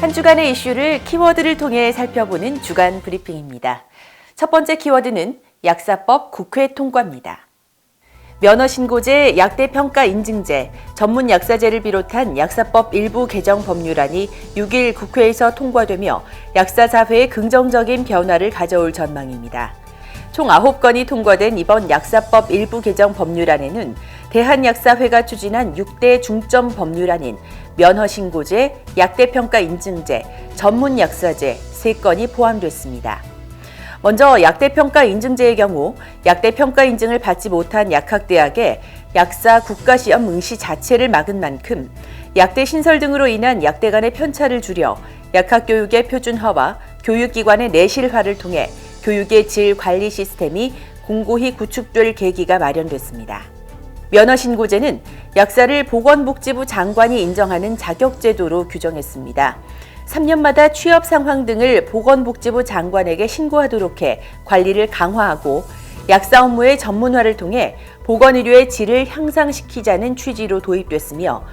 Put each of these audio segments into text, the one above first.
한 주간의 이슈를 키워드를 통해 살펴보는 주간 브리핑입니다. 첫 번째 키워드는 약사법 국회 통과입니다. 면허신고제, 약대평가 인증제, 전문 약사제를 비롯한 약사법 일부 개정 법률안이 6일 국회에서 통과되며 약사사회에 긍정적인 변화를 가져올 전망입니다. 총 9건이 통과된 이번 약사법 일부 개정 법률안에는 대한약사회가 추진한 6대 중점 법률안인 면허신고제, 약대평가 인증제, 전문약사제 3건이 포함됐습니다. 먼저 약대평가 인증제의 경우 약대평가 인증을 받지 못한 약학대학에 약사 국가시험 응시 자체를 막은 만큼 약대 신설 등으로 인한 약대 간의 편차를 줄여 약학교육의 표준화와 교육기관의 내실화를 통해 교육의 질 관리 시스템이 공고히 구축될 계기가 마련됐습니다. 면허신고제는 약사를 보건복지부 장관이 인정하는 자격제도로 규정했습니다. 3년마다 취업 상황 등을 보건복지부 장관에게 신고하도록 해 관리를 강화하고 약사 업무의 전문화를 통해 보건의료의 질을 향상시키자는 취지로 도입됐으며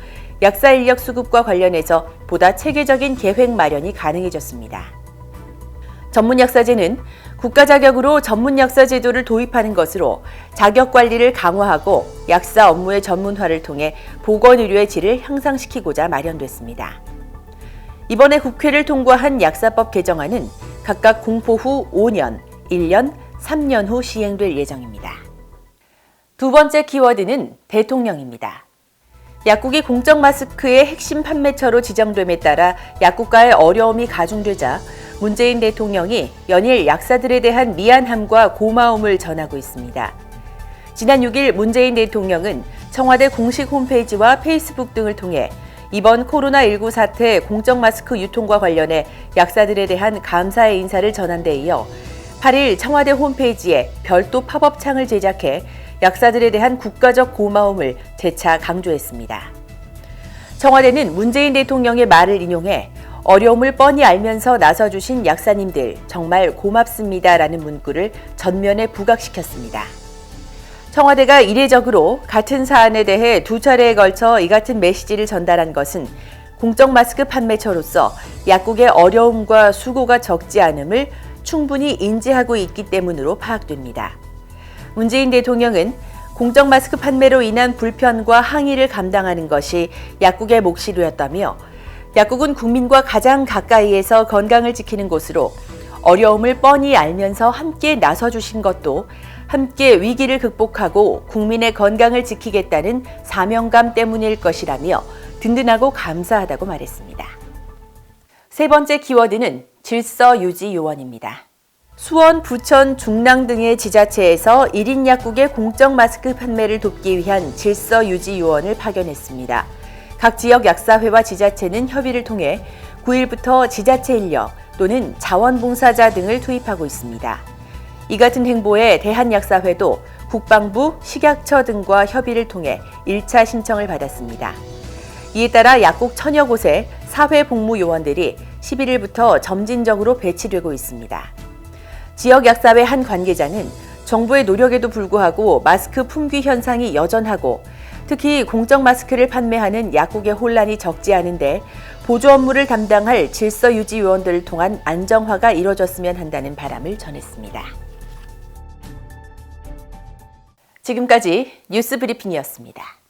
약사 인력 수급과 관련해서 보다 체계적인 계획 마련이 가능해졌습니다. 전문약사제는 국가 자격으로 전문 약사 제도를 도입하는 것으로 자격 관리를 강화하고 약사 업무의 전문화를 통해 보건 의료의 질을 향상시키고자 마련됐습니다. 이번에 국회를 통과한 약사법 개정안은 각각 공포 후 5년, 1년, 3년 후 시행될 예정입니다. 두 번째 키워드는 대통령입니다. 약국이 공적 마스크의 핵심 판매처로 지정됨에 따라 약국가의 어려움이 가중되자 문재인 대통령이 연일 약사들에 대한 미안함과 고마움을 전하고 있습니다. 지난 6일 문재인 대통령은 청와대 공식 홈페이지와 페이스북 등을 통해 이번 코로나19 사태 공적 마스크 유통과 관련해 약사들에 대한 감사의 인사를 전한 데 이어 8일 청와대 홈페이지에 별도 팝업 창을 제작해 약사들에 대한 국가적 고마움을 재차 강조했습니다. 청와대는 문재인 대통령의 말을 인용해 어려움을 뻔히 알면서 나서주신 약사님들 정말 고맙습니다라는 문구를 전면에 부각시켰습니다. 청와대가 이례적으로 같은 사안에 대해 두 차례에 걸쳐 이 같은 메시지를 전달한 것은 공적 마스크 판매처로서 약국의 어려움과 수고가 적지 않음을 충분히 인지하고 있기 때문으로 파악됩니다. 문재인 대통령은 공적 마스크 판매로 인한 불편과 항의를 감당하는 것이 약국의 몫이되었다며 약국은 국민과 가장 가까이에서 건강을 지키는 곳으로 어려움을 뻔히 알면서 함께 나서 주신 것도 함께 위기를 극복하고 국민의 건강을 지키겠다는 사명감 때문일 것이라며 든든하고 감사하다고 말했습니다. 세 번째 키워드는 질서 유지 요원입니다. 수원, 부천, 중랑 등의 지자체에서 1인 약국의 공적 마스크 판매를 돕기 위한 질서 유지 요원을 파견했습니다. 각 지역 약사회와 지자체는 협의를 통해 9일부터 지자체 인력 또는 자원봉사자 등을 투입하고 있습니다. 이 같은 행보에 대한약사회도 국방부, 식약처 등과 협의를 통해 1차 신청을 받았습니다. 이에 따라 약국 천여 곳에 사회복무 요원들이 11일부터 점진적으로 배치되고 있습니다. 지역 약사회 한 관계자는 정부의 노력에도 불구하고 마스크 품귀 현상이 여전하고 특히 공적 마스크를 판매하는 약국의 혼란이 적지 않은데 보조 업무를 담당할 질서 유지 요원들을 통한 안정화가 이뤄졌으면 한다는 바람을 전했습니다. 지금까지 뉴스 브리핑이었습니다.